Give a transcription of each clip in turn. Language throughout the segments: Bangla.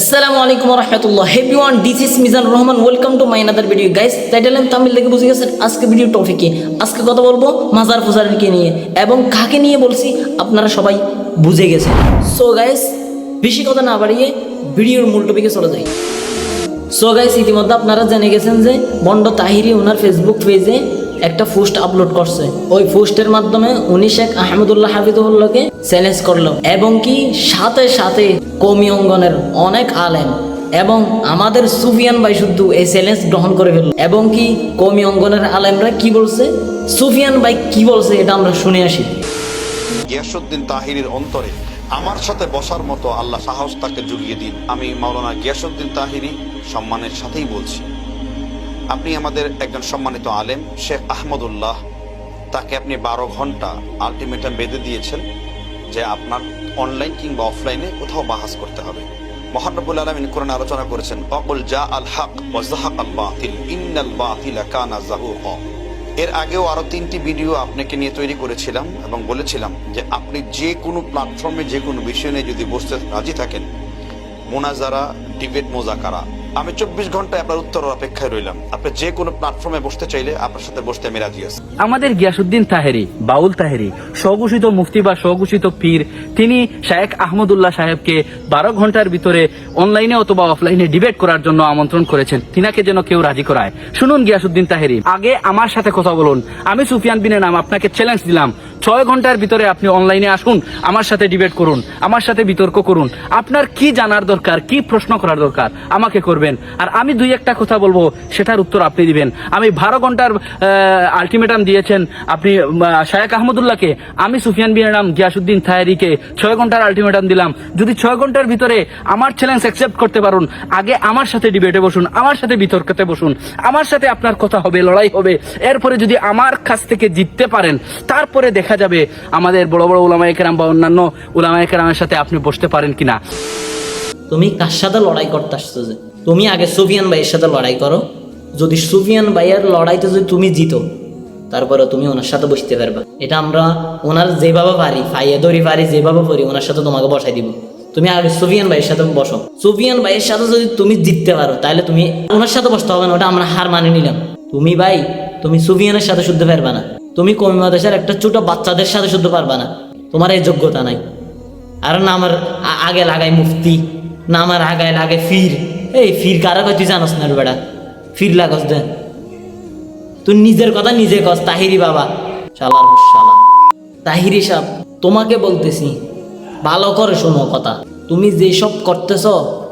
আসসালামু আলাইকুম রহমতুল্লাহ। Hey everyone this is Mizan Rahman welcome to my another video guys title and thumbnail দেখে বুঝে গেছেন আজকে ভিডিও টপিকে আজকে কথা বলব মাজার ফুজারকে নিয়ে এবং কাকে নিয়ে বলছি আপনারা সবাই বুঝে গেছেন। সো গাইস বেশি কথা না বাড়িয়ে ভিডিওর মূল টপিকে চলে যাই। সো গাইস ইতিমধ্যে আপনারা জেনে গেছেন যে বন্ড তাহিরি ওনার ফেসবুক পেজে একটা পোস্ট আপলোড করছে। ওই পোস্টের মাধ্যমে উনি শেখ আহমদুল্লাহ হাফিদুল্লাহকে চ্যালেঞ্জ করল এবং কি সাথে সাথে কমি অঙ্গনের অনেক আলেম এবং আমাদের সুফিয়ান ভাই শুদ্ধ এই চ্যালেঞ্জ গ্রহণ করে ফেলল। এবং কি কমি অঙ্গনের আলেমরা কি বলছে? সুফিয়ান ভাই কি বলছে এটা আমরা শুনে আসি। গিয়াসুদ্দিন তাহিরের অন্তরে আমার সাথে বসার মতো আল্লাহ সাহস তাকে জুগিয়ে দিন। আমি মাওলানা গিয়াসুদ্দিন তাহিরি সম্মানের সাথেই বলছি। আপনি আমাদের একজন সম্মানিত আলেম, শেখ আহমদুল্লাহ। তাকে আপনি বারো ঘণ্টা আলটিমেটাম বেঁধে দিয়েছেন যে আপনার অনলাইন কিংবা অফলাইনে কোথাও বাহাস করতে হবে। মহানবুল আলমিন কোরআন আলোচনা করেছেন, অকুল জা আল হক ওয়াজাহাক আল বাতিল, ইন্নাল বাতিলা কানা জাহুক। এর আগেও আরও তিনটি ভিডিও আপনাকে নিয়ে তৈরি করেছিলাম এবং বলেছিলাম যে আপনি যে কোনো প্ল্যাটফর্মে যে কোনো বিষয় নিয়ে যদি বসতে রাজি থাকেন, মোনাজারা ডিবেট মোজাকারা আমি চব্বিশ ঘন্টায় আপনার উত্তর অপেক্ষায় রইলাম। আপনি যে কোনো প্ল্যাটফর্মে বসতে চাইলে আপনার সাথে বসতে আমি রাজি আছি। আমাদের গিয়াসুদ্দিন তাহেরি, বাউল তাহেরি, স্বঘোষিত মুফতি বা স্বঘোষিত পীর, তিনি শায়েখ আহমদুল্লাহ সাহেবকে বারো ঘণ্টার ভিতরে অনলাইনে অথবা অফলাইনে ডিবেট করার জন্য আমন্ত্রণ করেছেন। তিনাকে যেন কেউ রাজি করায়। শুনুন গিয়াসুদ্দিন তাহেরি, আগে আমার সাথে কথা বলুন। আমি সুফিয়ান বিনের নাম, আপনাকে চ্যালেঞ্জ দিলাম। ছয় ঘণ্টার ভিতরে আপনি অনলাইনে আসুন, আমার সাথে ডিবেট করুন, আমার সাথে বিতর্ক করুন। আপনার কি জানার দরকার, কি প্রশ্ন করার দরকার, আমাকে করবেন। আর আমি দুই একটা কথা বলব, সেটার উত্তর আপনি দিবেন। আমি বারো ঘণ্টার আলটিমেটাম দিয়েছেন, আপনি শায়েক আহমদুল্লাহকে, আমি সুফিয়ান বিন নাম গিয়াসুদ্দিন থায়ারিকে ছয় ঘণ্টার আলটিমেটাম দিলাম। যদি ছয় ঘণ্টার ভিতরে আমার চ্যালেঞ্জ অ্যাকসেপ্ট করতে পারুন, আগে আমার সাথে ডিবেটে বসুন, আমার সাথে বিতর্কতে বসুন, আমার সাথে আপনার কথা হবে, লড়াই হবে, এরপরে যদি আমার কাছ থেকে জিততে পারেন, তারপরে দেখা যাবে আমাদের বড় বড় উলামায়ে কেরাম বা অন্যান্য উলামায়ে কেরামের সাথে আপনি বসতে পারেন কিনা। তুমি কার সাথে লড়াই করতে আসছো যে? তুমি আগে সুফিয়ান ভাইয়ের সাথে লড়াই করো। যদি সুফিয়ান ভাইয়ের লড়াইতে যদি তুমি জিতো তারপরে তুমি ওনার সাথে বসতে পারবা। এটা আমরা ওনার যেভাবে পারি ফাইয়ে দড়ি পারি, যেভাবে পারি ওনার সাথে তোমাকে বসাই দিব। তুমি আগে সুফিয়ান ভাইয়ের সাথে বসো। সুফিয়ান ভাইয়ের সাথে যদি তুমি জিততে পারো, তাহলে তুমি ওনার সাথে বসতে হবে না, ওটা আমরা হার মানে নিলাম। তুমি ভাই, তুমি সুফিয়ানের সাথে শুদ্ধ পারবা না। তুমি কমিমা দেশের একটা ছোট বাচ্চাদের সাথে শুদ্ধ পারবা না। তোমার এই যোগ্যতা নাই। আর না আমার আগে লাগাই মুফতি, না আমার আগায় লাগে ফির। এই ফির কারা তুই জানোস না বেটা? ফির লাগস দে। তুই নিজের কথা নিজে কস, তাহিরি বাবা। শালার শালা। তাহিরি সাহ তোমাকে বলতেছি, ভালো করে শোনো কথা। তুমি যেসব করতেছ,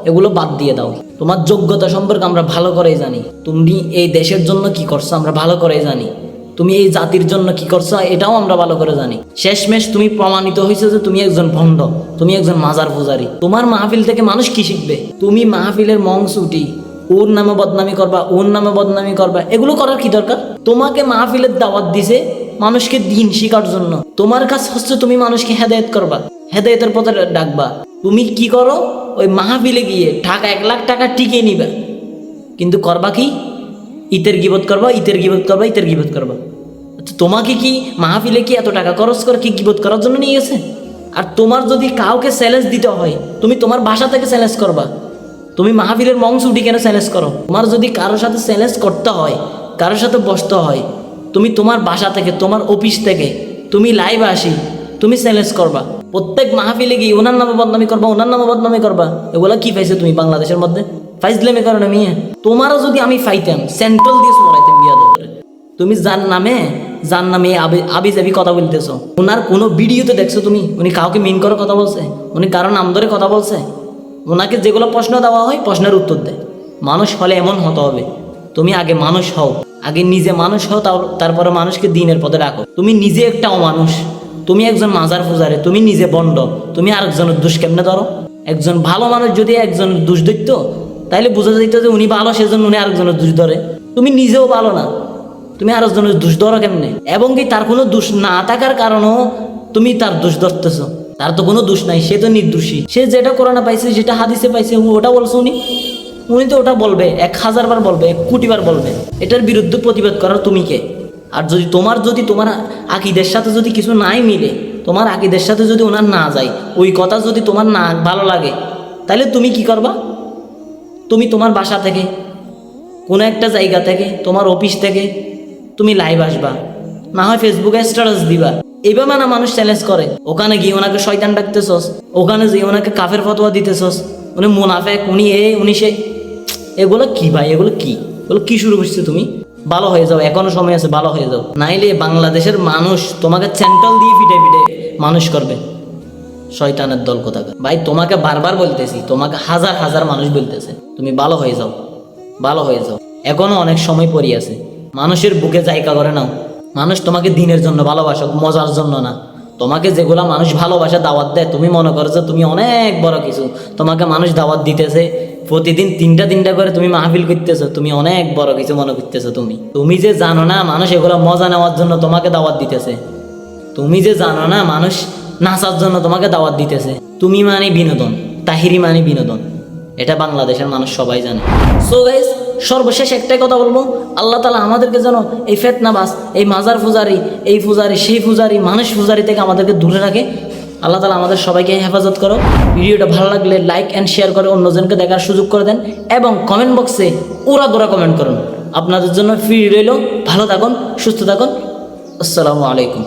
এগুলো বাদ দিয়ে দাও। তোমার যোগ্যতা সম্পর্কে আমরা ভালো করেই জানি। তুমি এই দেশের জন্য কি করছ, আমরা ভালো করেই জানি। তুমি এই জাতির জন্য কি করছ, এটাও আমরা ভালো করে জানি। শেষমেশ তুমি প্রমাণিত হয়েছে যে তুমি একজন ভণ্ড, তুমি একজন মাজার পূজারি। তোমার মাহফিল থেকে মানুষ কি শিখবে? তুমি মাহফিলের মংসুটি ওর নামে বদনামি করবা ওর নামে বদনামি করবা, এগুলো করার কি দরকার? তোমাকে মাহফিলের দাওয়াত দিছে মানুষকে দিন শিকার জন্য। তোমার কাজ হচ্ছে তুমি মানুষকে হেদায়েত করবা হেদায়তের পথে ডাকবা। তুমি কি করো? ওই মাহফিলে গিয়ে টাকা এক লাখ টাকা টিকে নিবা। কিন্তু করবা কি? ইতের গিবত করবা ইতের গিবত করবা ইতের গিবত করবা। আচ্ছা, তোমাকে কি মাহফিলে কি এত টাকা খরচ করে কি গিবত করার জন্য নিয়ে গেছে? আর তোমার যদি কাউকে চ্যালেঞ্জ দিতে হয় তুমি তোমার ভাষা থেকে চ্যালেঞ্জ করবা। তুমি মাহফিলের মংসুটি কেন চ্যালেঞ্জ করো? তোমার যদি কারোর সাথে চ্যালেঞ্জ করতে হয় কারোর সাথে বসতে হয়, তুমি তোমার বাসা থেকে, তোমার অফিস থেকে, তুমি লাইভ আসি, তুমি চ্যালেঞ্জ করবা। প্রত্যেক মাহফিলে গিয়ে ওনার নামে বদনামি করবা, ওনার নামে বদনামি করবা। এগুলা কি পাইছো তুমি বাংলাদেশের মধ্যে? ফাইজলেমে কারণে মিয়া। তোমারও যদি আমি ফাইতাম সেন্ট্রাল দিয়ে মরাইতাম বিয়া দরে তুমি যার নামে যার নামে আবি আবি যাবি কথা বলতেছো, ওনার কোনো ভিডিওতে দেখছ তুমি? উনি কাউকে মিন করে কথা বলছে? উনি কারও নাম ধরে কথা বলছে? ওনাকে যেগুলো প্রশ্ন দেওয়া হয়, প্রশ্নের উত্তর দেয়। মানুষ হলে এমন হতে হবে। তুমি আগে মানুষ হও। আগে নিজে মানুষ হও তার- তারপরে মানুষকে দিনের পথে রাখো তুমি নিজে একটা অমানুষ। তুমি একজন মাজার ফুজারে তুমি নিজে বন্ড। তুমি আরেকজনের দোষ কেমনে ধরো? একজন ভালো মানুষ যদি একজনের দোষ ধরতো তাইলে বোঝা যেত যে উনি ভালো, সেজন্য উনি আরেকজনের দোষ ধরে। তুমি নিজেও ভালো না। তুমি আরেকজনের দোষ ধরো কেমনে? এবং কি তার কোনো দোষ না থাকার কারণেও তুমি তার দোষ ধরতেছো? তার তো কোনো দোষ নাই, সে তো নির্দোষী। সে যেটা করোনা পাইছে, যেটা হাদিসে পাইছে ওটা বলছো উনি। উনি তো ওটা বলবে, এক হাজার বার বলবে, এক কোটি বার বলবে। এটার বিরুদ্ধে প্রতিবাদ করার তুমি কে? আর যদি তোমার যদি তোমার আকিদের সাথে যদি কিছু নাই মিলে, তোমার আকিদের সাথে যদি ওনার না যায়, ওই কথা যদি তোমার না ভালো লাগে, তাহলে তুমি কি করবা? তুমি তোমার বাসা থেকে, কোনো একটা জায়গা থেকে, তোমার অফিস থেকে তুমি লাইভ আসবা। না হয় ফেসবুকে স্ট্যাটাস দিবা। এইভাবে না মানুষ চ্যালেঞ্জ করে। ওখানে গিয়ে ওনাকে শয়তান ডাকতেছস, ওখানে গিয়ে ওনাকে কাফের ফতোয়া দিতেছস। উনি মুনাফেক, উনি এ, উনি সে। এগুলো কি ভাই? এগুলো কি? এগুলো কি শুরু করছ তুমি? ভালো হয়ে যাও, এখনও সময় আছে, ভালো হয়ে যাও। নাইলে বাংলাদেশের মানুষ তোমাকে চ্যান্টাল দিয়ে ফিটে ফিটে মানুষ করবে। শয়তানের দল কোথাকার? ভাই, তোমাকে বারবার বলতেছি, তোমাকে হাজার হাজার মানুষ বলতেছে, তুমি ভালো হয়ে যাও, ভালো হয়ে যাও। এখনও অনেক সময় পড়ি আছে। মানুষের বুকে জায়গা করে নাও। মানুষ তোমাকে দিনের জন্য ভালোবাসো মজার জন্য না। তোমাকে যেগুলা মানুষ ভালোবাসা, দাওয়াত দেয়, তুমি মনে করো যে তুমি অনেক বড় কিছু। তোমাকে মানুষ দাওয়াত দিতেছে প্রতিদিন তিনটা তিনটা করে তুমি মাহফিল করতেছো, তুমি অনেক বড় কিছু মনে করতেছো তুমি। তুমি যে জানো না মানুষ এগুলো মজা নেওয়ার জন্য তোমাকে দাওয়াত দিতেছে। তুমি যে জানো না মানুষ নাচার জন্য তোমাকে দাওয়াত দিতেছে। তুমি মানে বিনোদন, তাহিরি মানে বিনোদন। এটা বাংলাদেশের মানুষ সবাই জানে। সো গাইস সর্বশেষ একটাই কথা বলব, আল্লাহ তালা আমাদেরকে যেন এই ফেতনাবাস এই মাজার পূজারি, এই পূজারি, সেই পূজারি, মানুষ পূজারি থেকে আমাদেরকে দূরে রাখে। আল্লাহ তালা আমাদের সবাইকে হেফাজত করো। ভিডিওটা ভালো লাগলে লাইক অ্যান্ড শেয়ার করে অন্যজনকে দেখার সুযোগ করে দেন এবং কমেন্ট বক্সে ওরা দোরা কমেন্ট করুন। আপনাদের জন্য ফ্রি রইল। ভালো থাকুন, সুস্থ থাকুন। আসসালামু আলাইকুম।